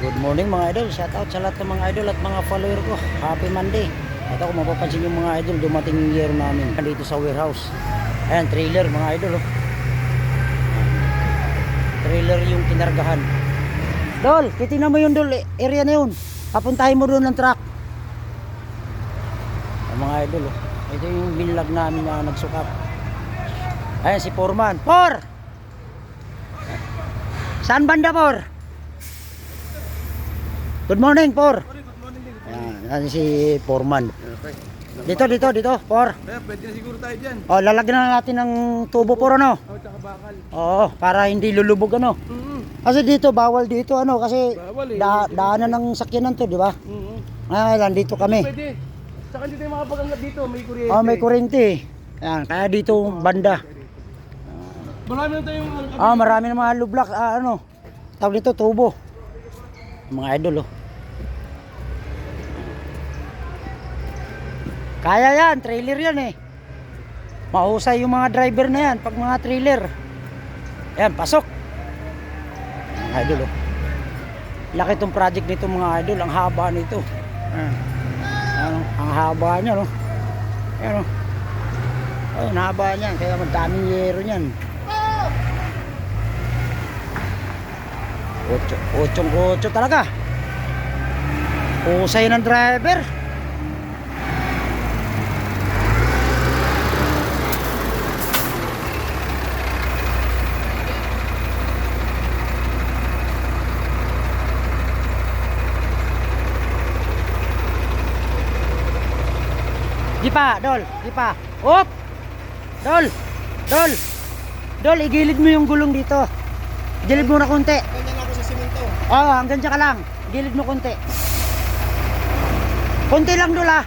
Good morning mga idol. Shout out sa lahat ng mga idol at mga follower ko. Happy Monday. Ito kung mapapansin yung mga idol, dumating yung year namin dito sa warehouse. Ayan, trailer mga idol. Oh. Trailer yung kinargahan. Dol, titignan mo yung dol, eh, area na yun. Papuntahin mo doon ng truck. Ang mga idol, oh. ito yung binlag namin na nagsukap. Ayan si Foreman. Por! Saan banda, Por? Good morning, Por. Ayan, yan si Foreman. Okay. Dito, dito, dito, Por. Kaya pwede na siguro tayo dyan. O, lalagyan na natin ng tubo, Por, ano? O, tsaka bakal. Oo, para hindi lulubog, ano? Mm-hmm. Kasi dito, bawal dito, ano? Kasi Bawal eh. da daanan ng sakyanan to, di ba? Mm-hmm. Ah, lang dito kami. Pwede. Saka hindi tayo makapag-angat dito. May kuryente. Oh, may kuryente. Ayan, kaya dito banda. Marami na tayong ano, Ah, marami ng mga lublak, ah, ano? Tawag dito, tubo. Mga idol, oh. Kaya yan, trailer yan eh. Mahusay yung mga driver na yan pag mga trailer. Ayan, pasok. Idol, oh. Laki tong project nito mga idol, ang haba nito. Ayan. Ano, ang haba niya, no? Ayan, oh. Oh, ang haba niyan, kaya madaming yero niyan. Ocho, ochong ocho talaga. Husay ng driver. Di pa, Dol. Di pa. Op! Dol! Dol! Dol, igilid mo yung gulong dito. Gilid mo na konti. Ganyan ako sa simento. Oo, hanggang dyan ka lang. Gilid mo konti. Konti lang dul ah.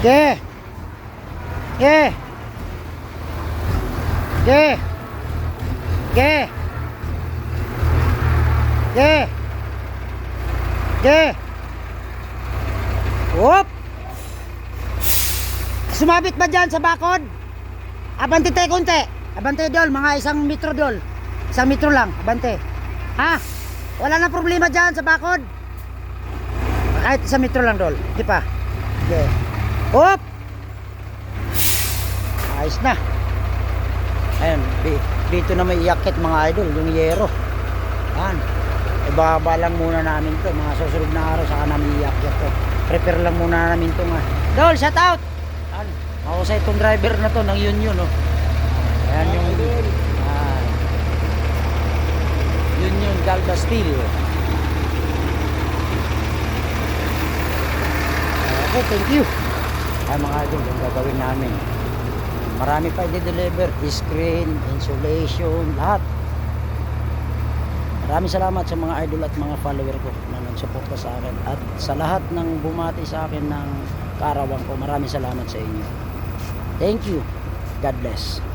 Ge. Ge. Ge. Ge. Ge. Ge. Whoop. Sumabit ba dyan sa bakod? Abante tayo konti. Abante dol, mga isang metro dol. Isang metro lang, abante. Ha? Wala na problema dyan sa bakod? Kahit isang metro lang dol. Di pa. Okay. Whoop. Ayos na. Ayan, di- dito na may iakit mga idol, yung yero. Ayan. Ibaba lang muna namin to, mga susunod na araw saka namin iakit to. Prepare lang muna namin to nga. Dol, shout out! Ayan, mahusay itong driver na to ng Union, no? Ayan yung... Ah, Union Galva Steel. Okay, thank you. Ay mga idol, yung gagawin namin. Marami pa i-deliver, screen, insulation, lahat. Maraming salamat sa mga idol at mga follower ko na nagsuporta sa akin at sa lahat ng bumati sa akin ng kaarawan ko. Maraming salamat sa inyo. Thank you. God bless.